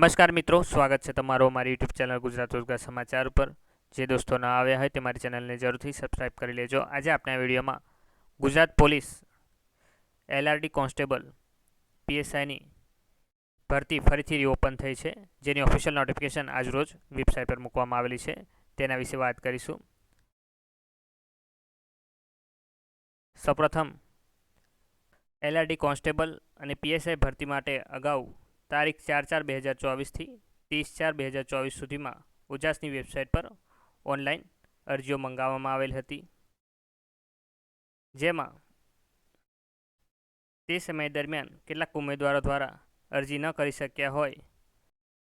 નમસ્કાર મિત્રો, સ્વાગત છે તમારો મારી યુટ્યુબ ચેનલ ગુજરાત રોજગાર સમાચાર ઉપર. જે દોસ્તો ન આવ્યા હોય તે મારી ચેનલને જરૂરથી સબસ્ક્રાઇબ કરી લેજો. આજે આપણે વિડીયોમાં ગુજરાત પોલીસ, એલઆરડી કોન્સ્ટેબલ, પીએસઆઈની ભરતી ફરીથી રીઓપન થઈ છે, જેની ઓફિશિયલ નોટિફિકેશન આજરોજ વેબસાઇટ પર મૂકવામાં આવેલી છે. તેના વિશે વાત કરીશું. સૌપ્રથમ, એલઆરડી કોન્સ્ટેબલ અને પીએસઆઈ ભરતી માટે અગાઉ તારીખ ચાર ચાર બે હજાર ચોવીસથી ત્રીસ ચાર બે હજાર ચોવીસ સુધીમાં ઉજાસની વેબસાઇટ પર ઓનલાઈન અરજીઓ મંગાવવામાં આવેલ હતી. જેમાં તે સમય દરમિયાન કેટલાક ઉમેદવારો દ્વારા અરજી ન કરી શક્યા હોય,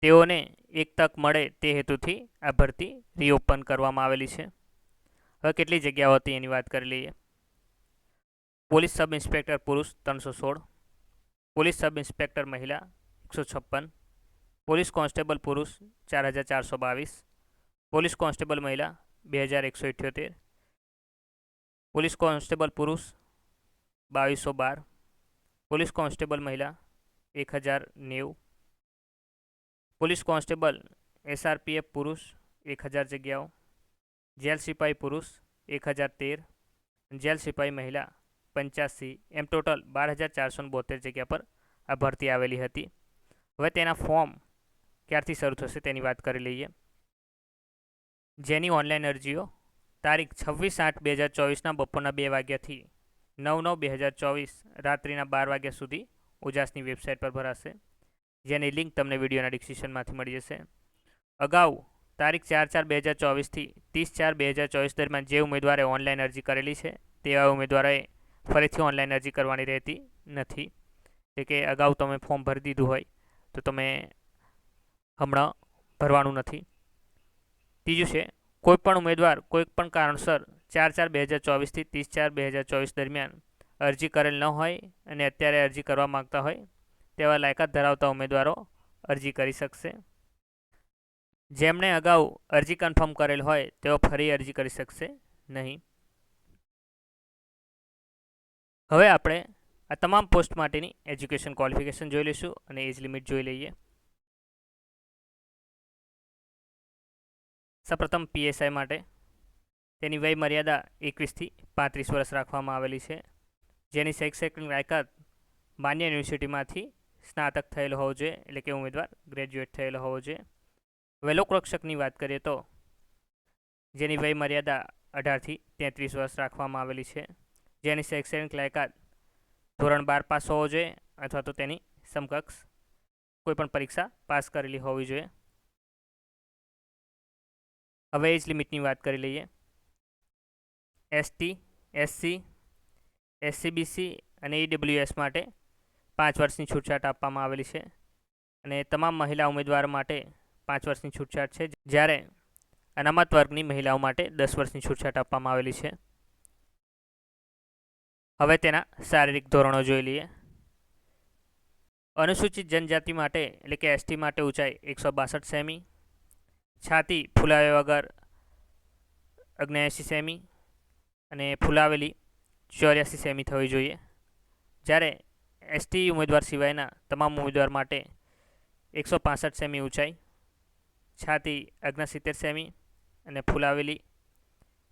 તેઓને એક તક મળે તે હેતુથી આ ભરતી રીઓપન કરવામાં આવેલી છે. હવે કેટલી જગ્યાઓ હતી એની વાત કરી લઈએ. પોલીસ સબ ઇન્સ્પેક્ટર પુરુષ ત્રણસો સોળ, પોલીસ સબ ઇન્સ્પેક્ટર મહિલા એકસો છપ્પન પોલીસ કોન્સ્ટેબલ પુરુષ ચાર હજાર ચારસો બાવીસ પોલીસ કોન્સ્ટેબલ મહિલા બે હજાર એકસો ઇઠ્યોતેર પોલીસ કોન્સ્ટેબલ પુરુષ બાવીસો બાર પોલીસ કોન્સ્ટેબલ મહિલા એક હજાર નેવું પોલીસ કોન્સ્ટેબલ એસઆરપીએફ પુરુષ એક હજાર જગ્યાઓ જેલ સિપાઈ પુરુષ એક હજાર તેર જેલ સિપાઈ મહિલા પંચ્યાસી એમ ટોટલ બાર હજાર ચારસો બોતેર જગ્યા પર આ ભરતી આવેલી હતી હવે તેના ફોર્મ ક્યારથી શરૂ થશે તેની વાત કરી લઈએ. જેની ઓનલાઈન અરજીઓ તારીખ છવ્વીસ આઠ બે હજાર ચોવીસના બપોરના બે વાગ્યાથી નવ નવ બે હજાર ચોવીસ રાત્રિના બાર વાગ્યા સુધી ઉજાસની વેબસાઇટ પર ભરાશે. જેની લિંક તમને વિડીયોના ડિસ્ક્રિપ્શનમાંથી મળી જશે. અગાઉ તારીખ ચાર ચાર બે હજાર ચોવીસથી ત્રીસ ચાર બે હજાર ચોવીસ દરમિયાન જે ઉમેદવારે ઓનલાઈન અરજી કરેલી છે, તેવા ઉમેદવારોએ ફરીથી ઓનલાઈન અરજી કરવાની રહેતી નથી. એટલે કે અગાઉ તમે ફોર્મ ભરી દીધું હોય તો તમે હમણાં ભરવાનું નથી. ત્રીજું છે, કોઈપણ ઉમેદવાર કોઈ પણ કારણસર ચાર ચાર બે હજાર ચોવીસથી ત્રીસ ચાર બે હજાર ચોવીસ દરમિયાન અરજી કરેલ ન હોય અને અત્યારે અરજી કરવા માગતા હોય, તેવા લાયકાત ધરાવતા ઉમેદવારો અરજી કરી શકશે. જેમણે અગાઉ અરજી કન્ફર્મ કરેલ હોય, તેઓ ફરી અરજી કરી શકશે નહીં. હવે આપણે આ તમામ પોસ્ટ માટેની એજ્યુકેશન ક્વોલિફિકેશન જોઈ લઈશું અને એજ લિમિટ જોઈ લઈએ. સૌપ્રથમ પીએસઆઈ માટે તેની વય મર્યાદા એકવીસથી પાંત્રીસ વર્ષ રાખવામાં આવેલી છે. જેની શૈક્ષણિક લાયકાત માન્ય યુનિવર્સિટીમાંથી સ્નાતક થયેલો હોવો જોઈએ, એટલે કે ઉમેદવાર ગ્રેજ્યુએટ થયેલો હોવો જોઈએ. વેલોકરક્ષકની વાત કરીએ તો જેની વય મર્યાદા અઢારથી તેત્રીસ વર્ષ રાખવામાં આવેલી છે. જેની શૈક્ષણિક લાયકાત ધોરણ બાર પાસ હોવો જોઈએ અથવા તો તેની સમકક્ષ કોઈપણ પરીક્ષા પાસ કરેલી હોવી જોઈએ. હવે એજ લિમિટની વાત કરી લઈએ. એસટી, એસસી, એસસીબીસી અને ઈડબ્લ્યુએસ માટે પાંચ વર્ષની છૂટછાટ આપવામાં આવેલી છે અને તમામ મહિલા ઉમેદવારો માટે પાંચ વર્ષની છૂટછાટ છે. જ્યારે અનામત વર્ગની મહિલાઓ માટે દસ વર્ષની છૂટછાટ આપવામાં આવેલી છે. હવે તેના શારીરિક ધોરણો જોઈ લઈએ. અનુસૂચિત જનજાતિ માટે, એટલે કે એસટી માટે ઊંચાઈ એકસો બાસઠ સેમી, છાતી ફૂલાવ્યા વગર અગ્નેએંસી સેમી અને ફૂલાવેલી ચોર્યાસી સેમી થવી જોઈએ. જ્યારે એસટી ઉમેદવાર સિવાયના તમામ ઉમેદવાર માટે એકસો પાસઠ સેમી ઊંચાઈ, છાતી અગ્નસિત્તેર સેમી અને ફૂલાવેલી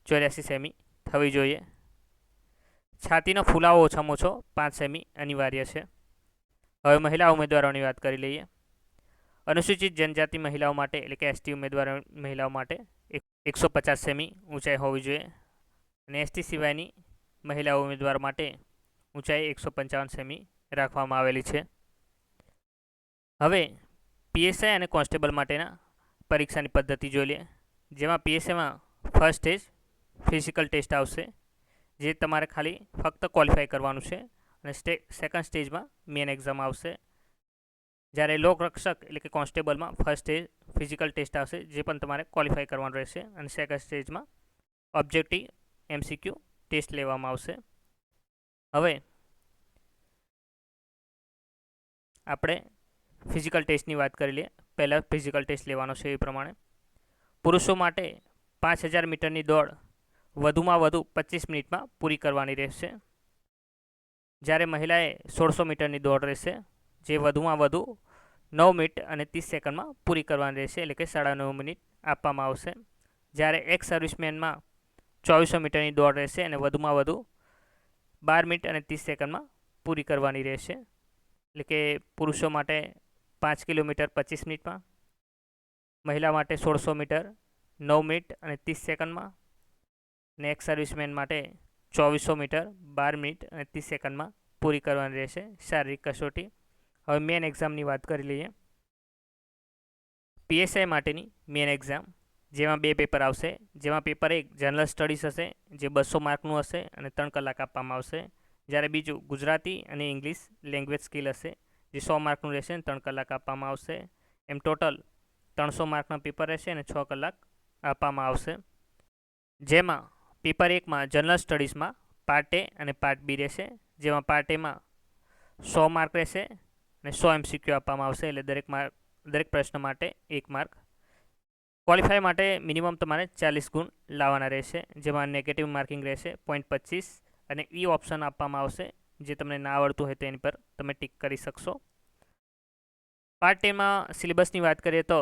ચોર્યાસી સેમી થવી જોઈએ. છાતીનો ફુલાવો ઓછામાં ઓછો પાંચ સેમી અનિવાર્ય છે. હવે મહિલા ઉમેદવારોની વાત કરી લઈએ. અનુસૂચિત જનજાતિ મહિલાઓ માટે એટલે કે એસટી ઉમેદવાર મહિલાઓ માટે એકસો પચાસ સેમી ઊંચાઈ હોવી જોઈએ. અને એસટી સિવાયની મહિલા ઉમેદવાર માટે ઊંચાઈ એકસો પંચાવન સેમી રાખવામાં આવેલી છે. હવે પીએસઆઈ અને કોન્સ્ટેબલ માટેના પરીક્ષાની પદ્ધતિ જોઈ લઈએ. જેમાં પીએસઆઈમાં ફર્સ્ટ સ્ટેજ ફિઝિકલ ટેસ્ટ આવશે. જે તમારે ખાલી ફક્ત ક્વોલિફાય કરવાનું છે અને સ્ટે સેકન્ડ સ્ટેજમાં મેન એક્ઝામ આવશે. જ્યારે લોકરક્ષક એટલે કે કોન્સ્ટેબલમાં ફર્સ્ટ સ્ટેજ ફિઝિકલ ટેસ્ટ આવશે, જે પણ તમારે ક્વોલિફાય કરવાનું રહેશે. અને સેકન્ડ સ્ટેજમાં ઓબ્જેક્ટિવ એમસીક્યુ ટેસ્ટ લેવામાં આવશે. હવે આપણે ફિઝિકલ ટેસ્ટની વાત કરી લઈએ. પહેલાં ફિઝિકલ ટેસ્ટ લેવાનો છે એ પ્રમાણે. પુરુષો માટે પાંચ હજાર મીટરની દોડ વધુમાં વધુ પચીસ મિનિટમાં પૂરી કરવાની રહેશે. જ્યારે મહિલાએ સોળસો મીટરની દોડ રહેશે, જે વધુમાં વધુ નવ મિનિટ અને ત્રીસ સેકન્ડમાં પૂરી કરવાની રહેશે, એટલે કે સાડા નવ મિનિટ આપવામાં આવશે. જ્યારે એક સર્વિસમેનમાં ચોવીસો મીટરની દોડ રહેશે અને વધુમાં વધુ બાર મિનિટ અને ત્રીસ સેકન્ડમાં પૂરી કરવાની રહેશે, એટલે કે પુરુષો માટે પાંચ કિલોમીટર પચીસ મિનિટમાં, મહિલા માટે સોળસો મીટર નવ મિનિટ અને ત્રીસ સેકન્ડમાં અને એક સર્વિસમેન માટે ચોવીસો મીટર, બાર મિનિટ અને ત્રીસ સેકન્ડમાં પૂરી કરવાની રહેશે શારીરિક કસોટી. હવે મેન એક્ઝામની વાત કરી લઈએ. પીએસઆઈ માટેની મેન એક્ઝામ જેમાં બે પેપર આવશે. જેમાં પેપર એક જનરલ સ્ટડીઝ હશે, જે બસો માર્કનું હશે અને ત્રણ કલાક આપવામાં આવશે. જ્યારે બીજું ગુજરાતી અને ઇંગ્લિશ લેંગ્વેજ સ્કિલ હશે, જે સો માર્કનું રહેશે અને ત્રણ કલાક આપવામાં આવશે. એમ ટોટલ ત્રણસો માર્કના પેપર રહેશે અને છ કલાક આપવામાં આવશે. જેમાં પેપર એકમાં જનરલ સ્ટડીઝમાં પાર્ટ એ અને પાર્ટ બી રહેશે, જેમાં પાર્ટ એમાં સો માર્ક રહેશે અને સો એમસીક્યુ આપવામાં આવશે એટલે દરેક માર્ક દરેક પ્રશ્ન માટે એક માર્ક ક્વોલિફાય માટે મિનિમમ તમારે ચાલીસ ગુણ લાવવાના રહેશે, જેમાં નેગેટિવ માર્કિંગ રહેશે પોઈન્ટ પચીસ અને ઈ ઓપ્શન આપવામાં આવશે, જે તમને ના આવડતું હોય તેની પર તમે ટીક કરી શકશો. પાર્ટ ટેમાં સિલેબસની વાત કરીએ તો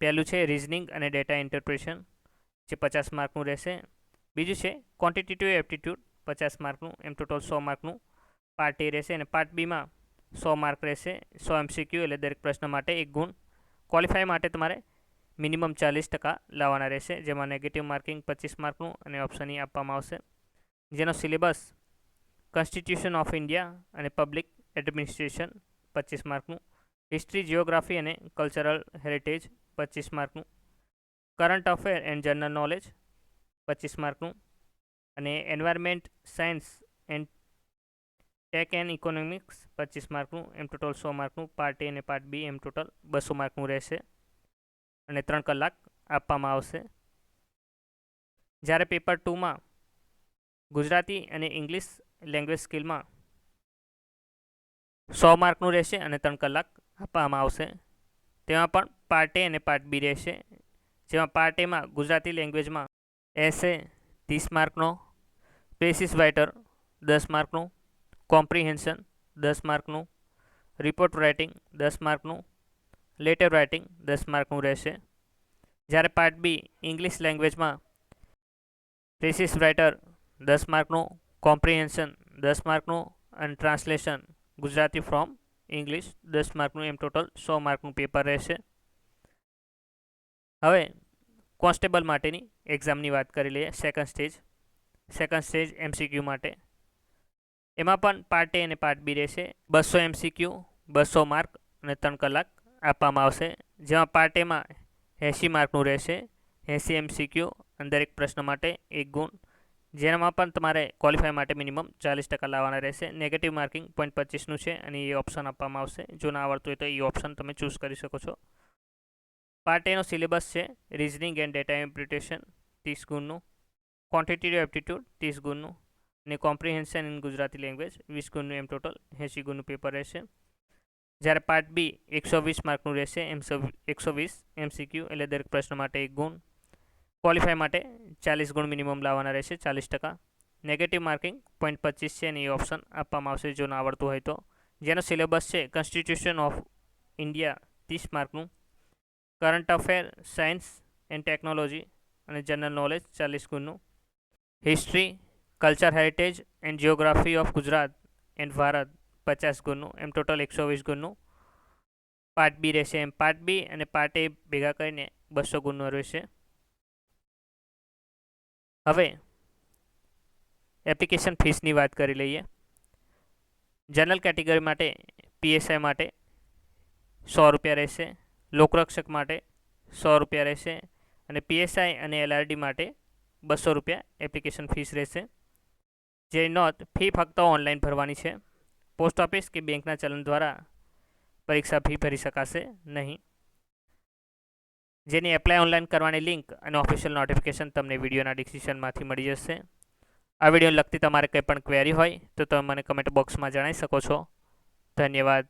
પહેલું છે રિઝનિંગ અને ડેટા ઇન્ટરપ્રિટેશન જે પચાસ માર્કનું રહેશે. બીજું છે ક્વોન્ટિટેટિવ એપ્ટિટ્યૂડ પચાસ માર્કનું, એમ ટોટલ સો માર્કનું પાર્ટ એ રહેશે અને પાર્ટ બીમાં સો માર્ક રહેશે, સો એમસીક્યુ એટલે દરેક પ્રશ્ન માટે એક ગુણ. ક્વોલિફાય માટે તમારે મિનિમમ ચાલીસ ટકા લાવવાના રહેશે, જેમાં નેગેટિવ માર્કિંગ પચીસ માર્કનું અને ઓપ્શન ઈ આપવામાં આવશે. જેનો સિલેબસ કોન્સ્ટિટ્યુશન ઓફ ઇન્ડિયા અને પબ્લિક એડમિનિસ્ટ્રેશન પચીસ માર્કનું. હિસ્ટ્રી જિયોગ્રાફી અને કલ્ચરલ હેરિટેજ પચીસ માર્કનું. Current affair and general knowledge પચીસ માર્કનું. અને environment science and tech and economics પચીસ માર્કનું, એમ ટોટલ સો માર્કનું પાર્ટ એ અને પાર્ટ બી એમ ટોટલ બસો માર્કનું રહેશે. અને ત્રણ કલાક આપવામાં આવશે. જ્યારે પેપર ટુમાં ગુજરાતી અને ઇંગ્લિશ લેંગ્વેજ સ્કિલમાં સો માર્કનું રહેશે અને ત્રણ કલાક આપવામાં આવશે. તેમાં પણ પાર્ટ એ અને પાર્ટ બી રહેશે. જેમાં પાર્ટ એમાં ગુજરાતી લેંગ્વેજમાં એસે ત્રીસ માર્કનો પેસિસ રાઇટર દસ માર્કનું, કોમ્પ્રિહેન્શન દસ માર્કનું, રિપોર્ટ રાઇટિંગ દસ માર્કનું, લેટર રાઇટિંગ દસ માર્કનું રહેશે. જ્યારે પાર્ટ બી ઇંગ્લિશ લેંગ્વેજમાં પ્રેસિસ રાઇટર દસ માર્કનું, કોમ્પ્રિહેન્શન દસ માર્કનું અને ટ્રાન્સલેશન ગુજરાતી ફ્રોમ ઇંગ્લિશ દસ માર્કનું, એમ ટોટલ સો માર્કનું પેપર રહેશે. હવે કોન્સ્ટેબલ માટેની એક્ઝામની વાત કરી લઈએ second stage second stage MCQ માટે. એમાં પણ પાર્ટ એ અને પાર્ટ બી રહેશે. બસો એમસીક્યુ બસો માર્ક અને ત્રણ કલાક આપવામાં આવશે. જેમાં પાર્ટ એમાં એંસી માર્કનું રહેશે. એંસી એમસીક્યુ અને દરેક પ્રશ્ન માટે એક ગુણ. જેનામાં પણ તમારે ક્વોલિફાય માટે મિનિમમ ચાલીસ ટકા લાવવાના રહેશે. નેગેટિવ માર્કિંગ પોઈન્ટ પચીસનું છે અને એ ઓપ્શન આપવામાં આવશે. જો ના આવડતું હોય તો એ ઓપ્શન તમે ચૂઝ કરી શકો છો. પાર્ટ એનો સિલેબસ છે રિઝનિંગ એન્ડ ડેટા ઇમ્પ્લિટેશન ત્રીસ ગુણનું ક્વોન્ટિટેટિવ એપ્ટિટ્યૂડ ત્રીસ ગુણનું, અને કોમ્પ્રિહેન્શન ઇન ગુજરાતી લેંગ્વેજ વીસ ગુણનું એમ ટોટલ એંસી ગુણનું પેપર રહેશે. જ્યારે પાર્ટ બી એકસો વીસ માર્કનું રહેશે એમસો એકસો વીસ એમસીક્યુ એટલે દરેક પ્રશ્ન માટે એક ગુણ. ક્વોલિફાય માટે ચાલીસ ગુણ મિનિમમ લાવવાના રહેશે, ચાલીસ ટકા. નેગેટિવ માર્કિંગ પોઈન્ટ પચીસ છે અને એ ઓપ્શન આપવામાં આવશે જો ના આવડતું હોય તો. જેનો સિલેબસ છે કોન્સ્ટિટ્યુશન ઓફ ઇન્ડિયા ત્રીસ માર્કનું current affair science and technology અને જનરલ નોલેજ ચાલીસ ગુણનું. History culture heritage and geography of Gujarat and Bharat પચાસ ગુણનું, એમ ટોટલ એકસો વીસ ગુણનું. પાર્ટ બી રહેશે એમ. પાર્ટ બી અને પાર્ટ એ ભેગા કરીને બસો ગુણનું રહેશે. હવે એપ્લિકેશન ફીસની વાત કરી લઈએ. જનરલ કેટેગરી માટે પીએસઆઈ માટે સો રૂપિયા રહેશે. લોકરક્ષક માટે સો રૂપિયા રહેશે અને પીએસઆઈ અને એલઆરડી માટે બસો રૂપિયા એપ્લિકેશન ફીસ રહેશે. જે નોંધ ફી ફક્ત ઓનલાઈન ભરવાની છે. પોસ્ટ ઓફિસ કે બેંકના ચલણ દ્વારા પરીક્ષા ફી ભરી શકાશે નહીં. જેની એપ્લાય ઓનલાઈન કરવાની લિંક અને ઓફિશિયલ નોટિફિકેશન તમને વિડીયોના ડિસ્ક્રિપ્શનમાંથી મળી જશે. આ વીડિયો લગતી તમારે કંઈ પણ ક્વેરી હોય તો તમે મને કમેન્ટ બોક્સમાં જણાવી શકો છો. ધન્યવાદ.